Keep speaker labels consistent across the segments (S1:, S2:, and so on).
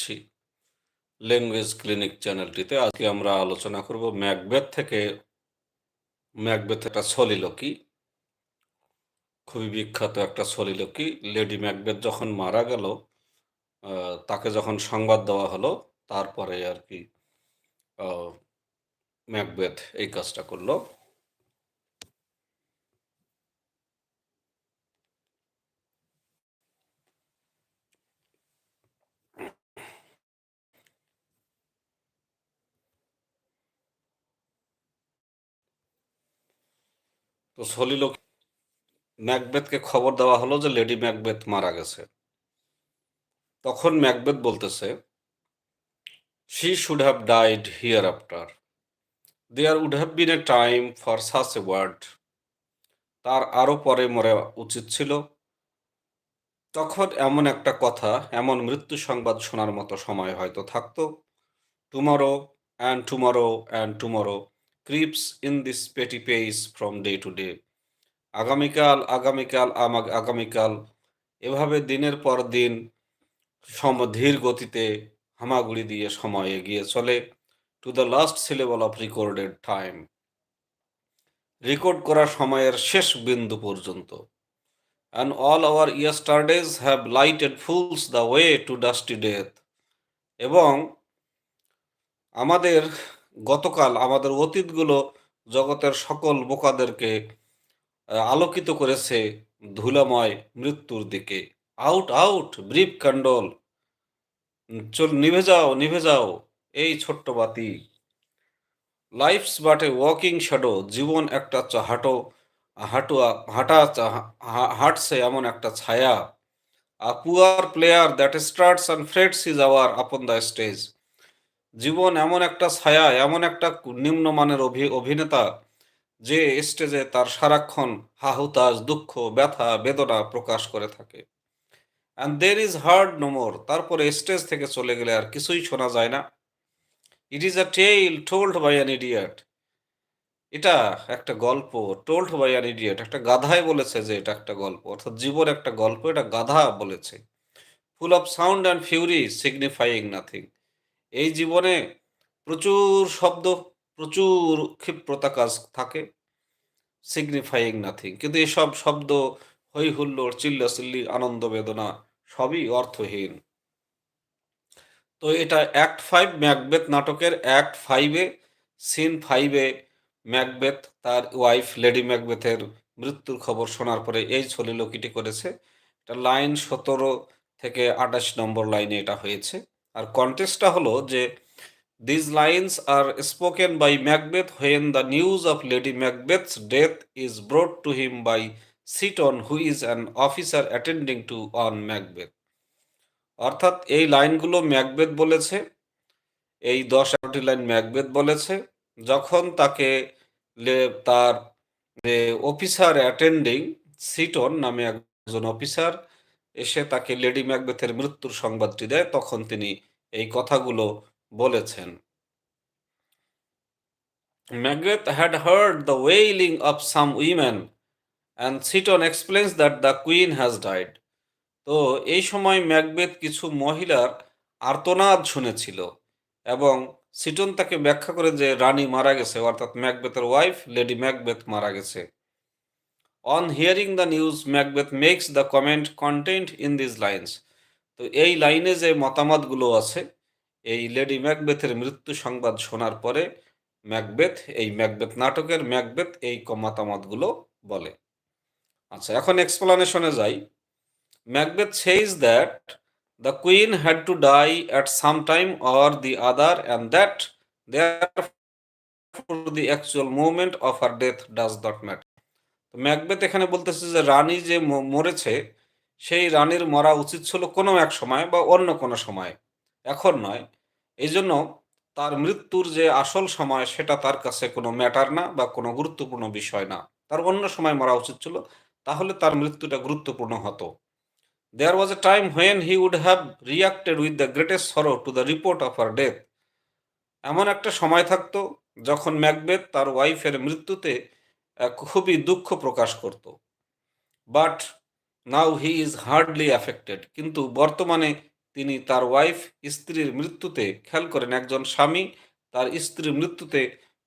S1: জানাচ্ছি language clinic চ্যানেলটিতে আজকে আমরা আলোচনা করব ম্যাকবেথ থেকে। ম্যাকবেথ একটা সলিলকি খুবই বিখ্যাত একটা সলিলকি লেডি ম্যাকবেথ যখন মারা গেল তাকে যখন সংবাদ দেওয়া হলো, তারপরে আর কি ম্যাকবেথ এই কাজটা করল। তো সলিলকি ম্যাকবেথকে খবর দেওয়া হলো যে লেডি ম্যাকবেথ মারা গেছে। তখন ম্যাকবেথ বলতেছে she should have died hereafter there would have been a time for such a word তার আরও পরে মরে উচিত ছিল। তখন এমন একটা কথা, এমন মৃত্যু সংবাদ শোনার মতো সময় হয়তো থাকতো। Tomorrow and tomorrow and tomorrow creeps in this petty pace from day to day আগামীকাল আগামীকাল আমাগ- আগামীকাল, এভাবে দিনের পর দিন সম ধীর গতিতে হামাগুড়ি দিয়ে সময় এগিয়ে চলে to the last syllable of recorded time record করা সময়ের শেষ বিন্দু পর্যন্ত। And all our yesterdays have lighted fools the way to dusty death এবং আমাদের গতকাল আমাদের অতীতগুলো জগতের সকল বোকাদেরকে আলোকিত করেছে ধুলাময় মৃত্যুর দিকে। আউট আউট ব্রিফ ক্যান্ডল চল, নিভে যাও নিভে যাও, এই ছোট্ট বাতি। লাইফস বাট ওয়াকিং শ্যাডো জীবন একটা হাঁটো, হাঁটুয়া, হাঁটা হাঁটছে এমন একটা ছায়া। A poor player that struts and frets his hour upon the stage জীবন এমন একটা ছায়া, এমন একটা নিম্নমানের অভি, অভিনেতা যে স্টেজে তার সারাক্ষণ হাহুতাস দুঃখ, ব্যথা, বেদনা প্রকাশ করে থাকে। And then is heard no more তারপরে স্টেজ থেকে চলে গেলে আর কিছুই শোনা যায় না। It is a tale told by an idiot এটা একটা গল্প টোল্ড বাই অ্যান ইডিয়েট একটা গাধায় বলেছে যে এটা একটা গল্প। অর্থাৎ জীবন একটা গল্প, এটা গাধা বলেছে। Full of sound and fury signifying nothing এই জীবনে প্রচুর শব্দ, প্রচুর ক্ষিপ্রতা কাজ থাকে সিগনিফাইং নাথিং কিন্তু এসব শব্দ হই হুল্লোড় চিল্লাচিল্লি আনন্দ বেদনা, সবই অর্থহীন। তো এটা অ্যাক্ট ফাইভ ম্যাকবেথ নাটকের অ্যাক্ট ফাইভে সিন ফাইভে ম্যাকবেথ তার ওয়াইফ লেডি ম্যাকবেথের মৃত্যুর খবর শোনার পরে এই ছলিলকিটি করেছে। এটা লাইন সতেরো থেকে আঠাশ নম্বর লাইনে এটা হয়েছে। আর কন্টেস্টটা হলো যে these lines are spoken by Macbeth when the news of Lady Macbeth's death is brought to him by Seyton who is an officer attending to on Macbeth অর্থাৎ এই লাইনগুলো ম্যাকবেথ বলেছে, এই দশ এগারোটি লাইন ম্যাকবেথ বলেছে। যখন তাকে তার অফিসার অ্যাটেন্ডিং সিটন নামে একজন অফিসার এসে তাকে লেডি ম্যাকবেথের মৃত্যুর সংবাদটি দেয়, তখন তিনি এই কথাগুলো বলেছেন। Macbeth had heard the wailing of some women and Seyton explains that the queen has died তো এই সময় ম্যাকবেথ কিছু মহিলার আর্তনাদ শুনেছিল এবং সিটন তাকে ব্যাখ্যা করে যে রানী মারা গেছে, অর্থাৎ ম্যাকবেথের ওয়াইফ লেডি ম্যাকবেথ মারা গেছে। On hearing the news Macbeth makes the comment content in this lines তো এই লাইনে যে মতামতগুলো আছে এই লেডি ম্যাকবেথের মৃত্যু সংবাদ শোনার পরে ম্যাকবেথ এই ম্যাকবেথ নাটকের ম্যাকবেথ এই মতামতগুলো বলে। আচ্ছা এখন এক্সপ্লানেশনে যাই। Macbeth says that the queen had to die at some time or the other, and that therefore the actual moment of her death does not matter. তো ম্যাকবেথ এখানে বলতেছে যে রানী যে মরেছে, সেই রানীর মরা উচিত ছিল কোনো এক সময় বা অন্য কোনো সময়। এখন নয়। এই জন্য তার মৃত্যুর যে আসল সময়, সেটা তার কাছে কোনো ম্যাটার না বা কোনো গুরুত্বপূর্ণ বিষয় না। তার অন্য সময় মরা উচিত ছিল, তাহলে তার মৃত্যুটা গুরুত্বপূর্ণ হতো। There was a time when he would have reacted with the greatest sorrow to the report of her death. এমন একটা সময় থাকতো যখন ম্যাকবেথ তার ওয়াইফের মৃত্যুতে খুবই দুঃখ প্রকাশ করত। But now he is hardly affected কিন্তু বর্তমানে তিনি তার ওয়াইফ স্ত্রীর মৃত্যুতে খেয়াল করেন, একজন স্বামী, তার স্ত্রীর মৃত্যুতে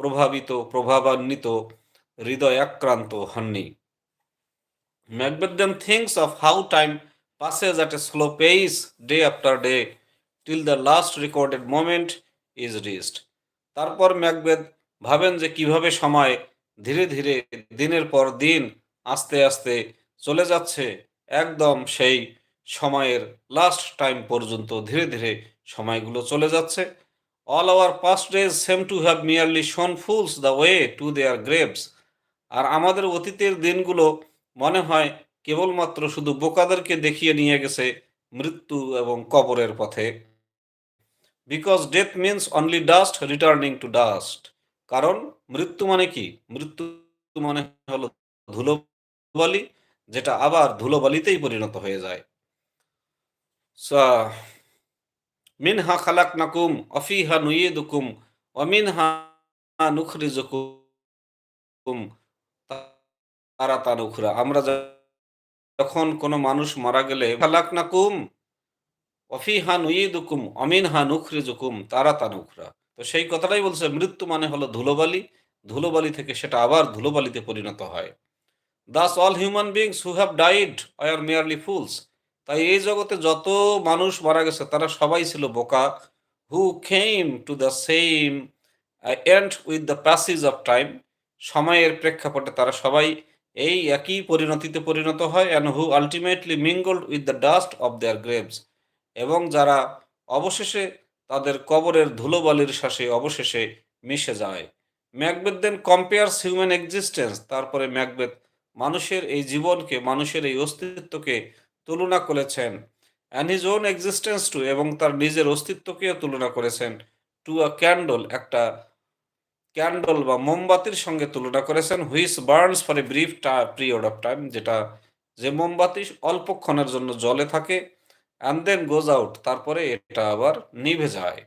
S1: প্রভাবিত, প্রভাবান্বিত হৃদয় আক্রান্ত হননি Macbeth thinks of how time passes at a slow pace, day after day, till the last recorded moment is reached. তারপর ম্যাকবেদ ভাবেন যে কীভাবে সময় ধীরে ধীরে দিনের পর দিন আস্তে আস্তে চলে যাচ্ছে একদম সেই সময়ের লাস্ট টাইম পর্যন্ত ধীরে ধীরে সময়গুলো চলে যাচ্ছে। All our past days seem to have merely shown fools the way to their graves আর আমাদের অতীতের দিনগুলো মনে হয় কেবলমাত্র শুধু বোকাদেরকে দেখিয়ে নিয়ে গেছে মৃত্যু এবং কবরের পথে। Because death means only dust returning to dust কারণ মৃত্যু মানে কি? মৃত্যু মানে হলো ধুলোবালি, যেটা আবার ধুলোবালিতেই পরিণত হয়ে যায়। মিনহা খালাক নাকুম অফিহা নুইদুকুম অমিনহা নুখরিজুকুম, তারা তানুখরা আমরা যখন কোনো মানুষ মারা গেলে খালাক নাকুম অফিহা নুইদুকুম অমিনহা নুখরিজুকুম, তারা তানুখরা তো সেই কথাটাই বলছে, মৃত্যু মানে হলো ধুলোবালি ধুলোবালি থেকে সেটা আবার ধুলোবালিতে পরিণত হয়। Thus all human beings who have died are merely fools তাই এই জগতে যত মানুষ মারা গেছে, তারা সবাই ছিল বোকা। Who came to the same end with the passage of time সময়ের প্রেক্ষাপটে তারা সবাই এই একই পরিণতিতে পরিণত হয় and who ultimately mingled with the dust of their graves এবং যারা অবশেষে তাদের কবরের ধুলোবালির শ্বাসে অবশেষে মিশে যায়। Macbeth then compares human existence. তারপরে ম্যাকবেথ মানুষের এই জীবনকে, মানুষের এই অস্তিত্বকে তুলনা করেছেন। And his own existence to এবং তার নিজের অস্তিত্বকেও তুলনা করেছেন। টু আ ক্যান্ডল একটা ক্যান্ডল বা মোমবাতির সঙ্গে তুলনা করেছেন। Which burns for a brief period of time যেটা যে মোমবাতি অল্পক্ষণের জন্য জলে থাকে। অ্যান্ড দেন গোজ আউট তারপরে এটা আবার নিভে যায়।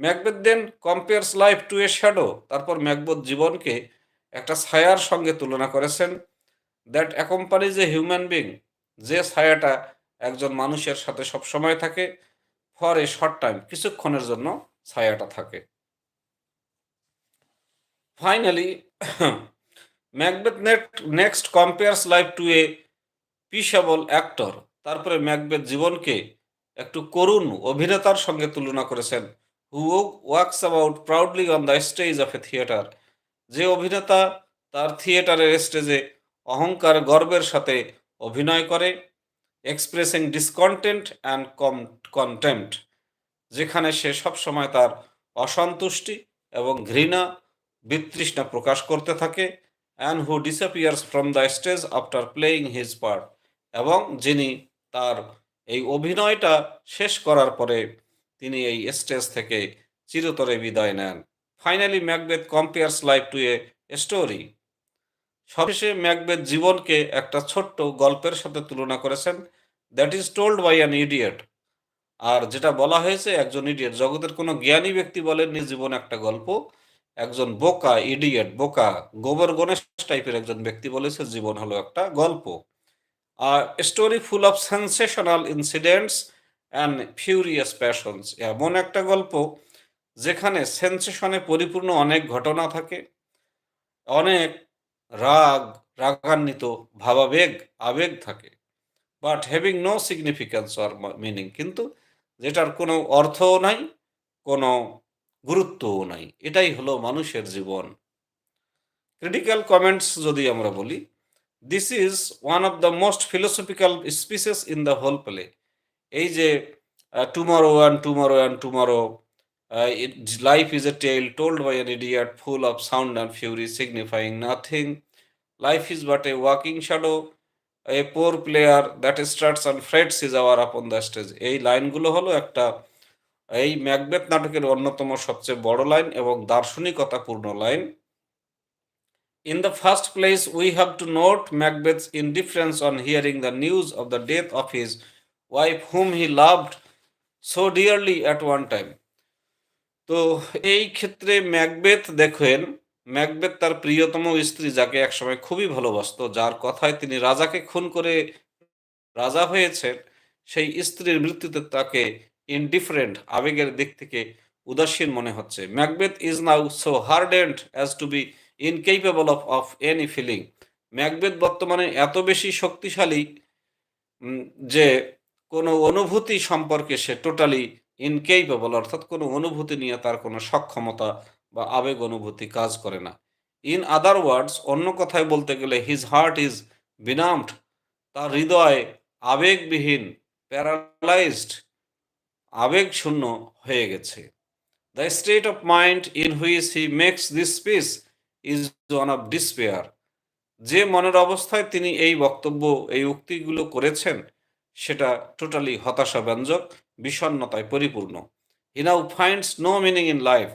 S1: Macbeth then compares life to a shadow, তারপর ম্যাকবেথ জীবনকে একটা ছায়ার সঙ্গে তুলনা করেছেন। That accompanies a human being, যে ছায়াটা একজন মানুষের সাথে সবসময় থাকে, ফর এ শর্ট টাইম, কিছুক্ষণের জন্য ছায়াটা থাকে। Finally, Macbeth next compares life to a pitiable actor. তারপরে ম্যাকবেথ জীবনকে একটু করুণ অভিনেতার সঙ্গে তুলনা করেছেন। Who walks about proudly on the stage of a theatre যে অভিনেতা তার থিয়েটারের স্টেজে অহংকার গর্বের সাথে অভিনয় করে এক্সপ্রেসিং ডিসকন্টেন্ট অ্যান্ড কম কন্টেম্পট যেখানে সে সবসময় তার অসন্তুষ্টি এবং ঘৃণা, বিতৃষ্ণা প্রকাশ করতে থাকে and who disappears from the stage after playing his part এবং যিনি তার এই অভিনয়টা শেষ করার পরে তিনি এই স্টেজ থেকে চিরতরে বিদায় নেন। Finally Macbeth compares life to a story সবশেষে ম্যাকবেথ জীবনকে একটা ছোট্ট গল্পের সাথে তুলনা করেছেন। That is told by an idiot আর যেটা বলা হয়েছে, একজন ইডিয়েট জগতের কোনো জ্ঞানী ব্যক্তি বলেননি, জীবন একটা গল্প। একজন বোকা ইডিয়েট বোকা, গোবর গণেশ টাইপের একজন ব্যক্তি বলেছে, জীবন হলো একটা গল্প। Story full of sensational incidents and furious passions এমন একটা গল্প যেখানে সেন্সেশনে পরিপূর্ণ অনেক ঘটনা থাকে। অনেক রাগ, রাগান্বিত, ভাবাবেগ, আবেগ থাকে। But having no significance or meaning কিন্তু যেটার কোনো অর্থও নাই, কোনো গুরুত্বও নাই। এটাই হলো মানুষের জীবন। ক্রিটিক্যাল কমেন্টস যদি আমরা বলি this is one of the most philosophical speeches in the whole play এই যে tomorrow and tomorrow and tomorrow life is a tale told by an idiot full of sound and fury signifying nothing life is but a walking shadow a poor player that starts and frets is hour upon the stage এই লাইনগুলো হলো একটা, এই Macbeth নাটকের অন্যতম সবচেয়ে বড় line এবং দার্শনিকতাপূর্ণ line. In the first place, we have to note Macbeth's indifference on hearing the news of the death of his wife, whom he loved so dearly at one time. তো এই ক্ষেত্রে Macbeth দেখেন Macbeth তার প্রিয়তম স্ত্রী যাকে একসময় খুবই ভালোবাসতো যার কথায় তিনি রাজাকে খুন করে রাজা হয়েছেন সেই স্ত্রীর মৃত্যুতে তাকে ইনডিফারেন্ট আবেগের দিক থেকে উদাসীন মনে হচ্ছে Macbeth is now so hardened as to be incapable of of any feeling Macbeth বর্তমানে এত বেশি শক্তিশালী যে কোনো অনুভূতি সম্পর্কে সে টোটালি ইনকেপেবল অর্থাৎ কোনো অনুভূতি নিয়ে তার কোনো সক্ষমতা বা আবেগ অনুভূতি কাজ করে না। ইন আদার ওয়ার্ডস অন্য কথায় বলতে গেলে হিজ হার্ট ইজ বিনামড তার হৃদয় আবেগবিহীন প্যারালাইজড আবেগ শূন্য হয়ে গেছে। The state of mind in which he makes this speech is one of despair যে মনের অবস্থায় তিনি এই বক্তব্য, এই উক্তিগুলো করেছেন, সেটা টোটালি হতাশা ব্যঞ্জক বিষণ্ণতায় পরিপূর্ণ। He now finds no meaning in life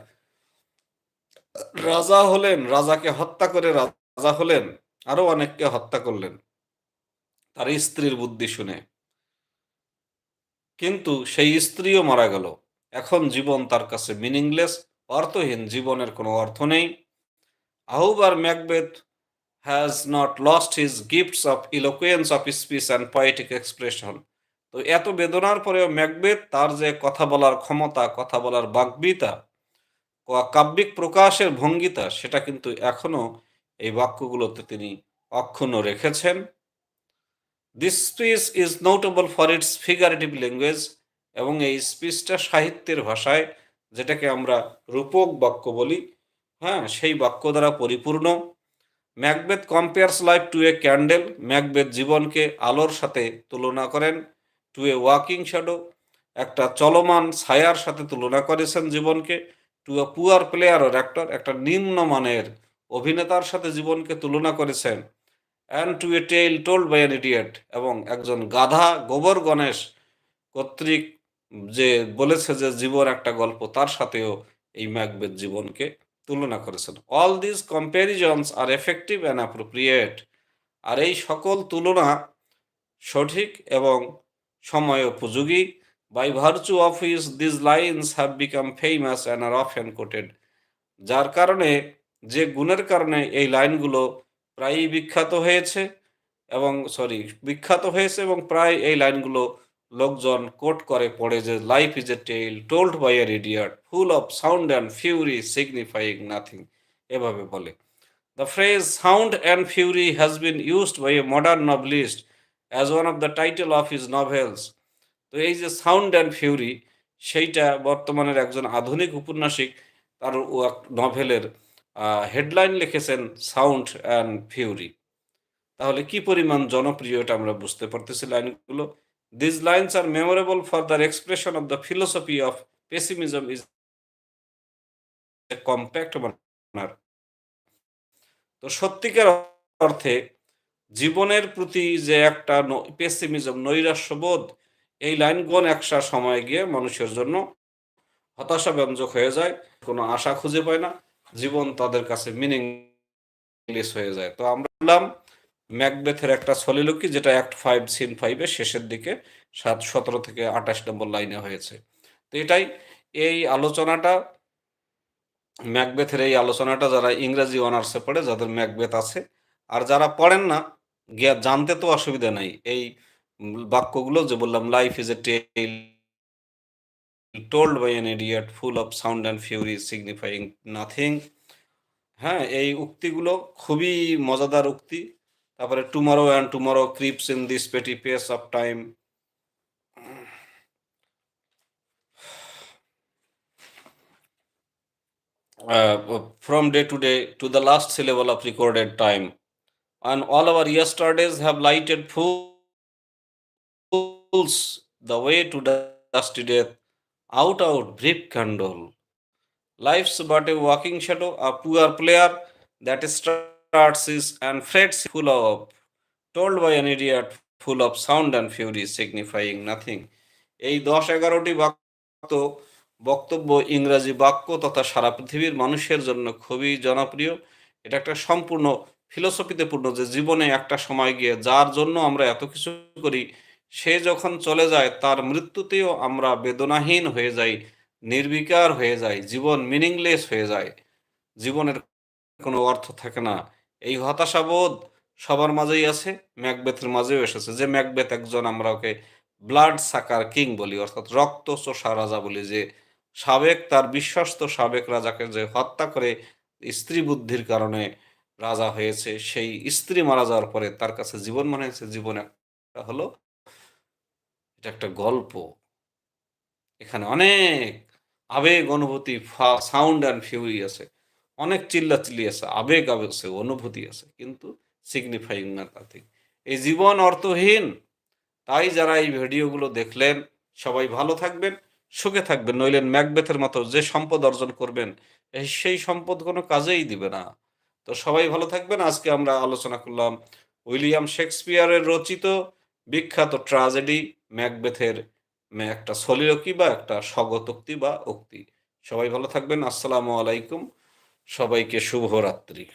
S1: রাজা হলেন, রাজাকে হত্যা করে রাজা হলেন, আরও অনেককে হত্যা করলেন, তার স্ত্রীর বুদ্ধি শুনে। কিন্তু সেই স্ত্রীও মারা গেল। এখন জীবন তার কাছে মিনিংলেস অর্থহীন, জীবনের কোনো অর্থ নেই। However Macbeth has not lost his gifts of eloquence of speech and poetic expression তো এত বেদনার পরেও ম্যাকবেথ তার যে কথা বলার ক্ষমতা, কথা বলার বাগ্মিতা, ক- কাব্যিক প্রকাশের ভঙ্গিতা, সেটা কিন্তু এখনও এই বাক্যগুলোতে তিনি অক্ষুণ্ণ রেখেছেন। This speech is notable for its figurative language এবং এই স্পিচটা সাহিত্যের ভাষায়, যেটাকে আমরা রূপক বাক্য বলি হ্যাঁ সেই বাক্য দ্বারা পরিপূর্ণ। Macbeth compares life to a candle. Macbeth জীবনকে আলোর সাথে তুলনা করেন, টু এ ওয়াকিং শ্যাডো। একটা চলমান ছায়ার সাথে তুলনা করেছেন জীবনকে। To a poor player or actor. একটা নিম্নমানের অভিনেতার সাথে জীবনকে তুলনা করেছেন। And to a tale told by an idiot এবং একজন গাধা গোবর গণেশ কর্তৃক যে বলেছে যে জীবন একটা গল্প, তার সাথেও এই ম্যাকবেথ জীবনকে তুলনা করেছেন। All this comparisons are effective and appropriate আর এই সকল তুলনা সঠিক এবং সময় উপযোগী। By virtue of his this lines have become famous and are of and quoted যার কারণে, যে গুণের কারণে এই লাইনগুলো প্রায়ই বিখ্যাত হয়েছে এবং সরি বিখ্যাত হয়েছে এবং প্রায় এই লাইনগুলো লোকজন কোট করে পড়ে যে life is a tale told by an idiot full of sound and fury signifying nothing এভাবে বলে। The phrase sound and fury has been used by a modern novelist as one of the title of his novels তো এই যে sound and Fury সেইটা বর্তমানের একজন আধুনিক উপন্যাসিক তার নভেলের হেডলাইন লিখেছেন সাউন্ড অ্যান্ড ফিউরি তাহলে কি পরিমাণ জনপ্রিয় এটা আমরা বুঝতে পারতেছি লাইনগুলো? This lines are memorable for the expression of the philosophy of pessimism is compact manner তো সত্যিকার অর্থে জীবনের প্রতি যে একটা পেসিমিজম নৈরাশ্যবোধ, এই লাইনগণ একটা সময় গিয়ে মানুষের জন্য হতাশা ব্যঞ্জক হয়ে যায়, কোনো আশা খুঁজে পায় না, জীবন তাদের কাছে মিনিংলেস হয়ে যায়। তো আমরা ম্যাকবেথের একটা সলিলকি, যেটা অ্যাক্ট ফাইভ সিন ফাইভের শেষের দিকে সাত, সতেরো থেকে আঠাশ নম্বর লাইনে হয়েছে। তো এটাই এই আলোচনাটা, ম্যাকবেথের এই আলোচনাটা যারা ইংরেজি অনার্সে পড়ে, যাদের ম্যাকবেথ আছে, আর যারা পড়েন না গিয়া জানতে তো অসুবিধা নাই। এই বাক্যগুলো যে বললাম life is a tale told by an idiot full of sound and fury signifying nothing হ্যাঁ এই উক্তিগুলো খুবই মজাদার উক্তি। তারপরে tomorrow and tomorrow creeps in this petty pace of time from day to day to the last syllable of recorded time. And all our yesterdays have lighted fools the way to dusty death. Out, out, brief candle. Life's but a walking shadow, a poor player that starts Is and frets full of, told by an idiot, full of sound and fury, signifying nothing. এই দশ এগারোটি বাক্য বক্তব্য ইংরাজি বাক্য তথা সারা পৃথিবীর মানুষের জন্য খুবই জনপ্রিয়। এটা একটা সম্পূর্ণ ফিলোসফিতে পূর্ণ যে জীবনে একটা সময় গিয়ে যার জন্য আমরা এত কিছু করি সে যখন চলে যায় তার মৃত্যুতেও আমরা বেদনাহীন হয়ে যাই নির্বিকার হয়ে যাই জীবন মিনিংলেস হয়ে যায়। জীবনের কোনো অর্থ থাকে না। এই হতাশাবোধ সবার মাঝেই আছে, ম্যাকবেথের মাঝেও এসেছে। যে ম্যাকবেথ একজন আমরা ওকে ব্লাড সাকার কিং বলি, অর্থাৎ রক্ত চোষা রাজা বলি, যে সাবেক, তার বিশ্বস্ত সাবেক রাজাকে যে হত্যা করে স্ত্রী বুদ্ধির কারণে রাজা হয়েছে, সেই স্ত্রী মারা যাওয়ার পরে তার কাছে জীবন মনে হয়েছে, জীবন একটা হলো, এটা একটা গল্প। এখানে অনেক আবেগ, অনুভূতি সাউন্ড অ্যান্ড ফিউরি আছে। অনেক চিল্লা চিল্লি আছে, আবেগ আছে, অনুভূতি আছে, কিন্তু সিগনিফাইং না তাতে। এই জীবন অর্থহীন, তাই যারা এই ভিডিওগুলো দেখলেন, সবাই ভালো থাকবেন, সুখে থাকবেন নইলেন ম্যাকবেথের মতো যে সম্পদ অর্জন করবেন সেই সম্পদ কোনো কাজেই দিবে না। তো সবাই ভালো থাকবেন, আজকে আমরা আলোচনা করলাম উইলিয়াম শেক্সপিয়ারের রচিত বিখ্যাত ট্রাজেডি, ম্যাকবেথের একটা সলিলকি বা একটা স্বগতোক্তি বা উক্তি সবাই ভালো থাকবেন, আসসালামু আলাইকুম সবাইকে শুভরাত্রি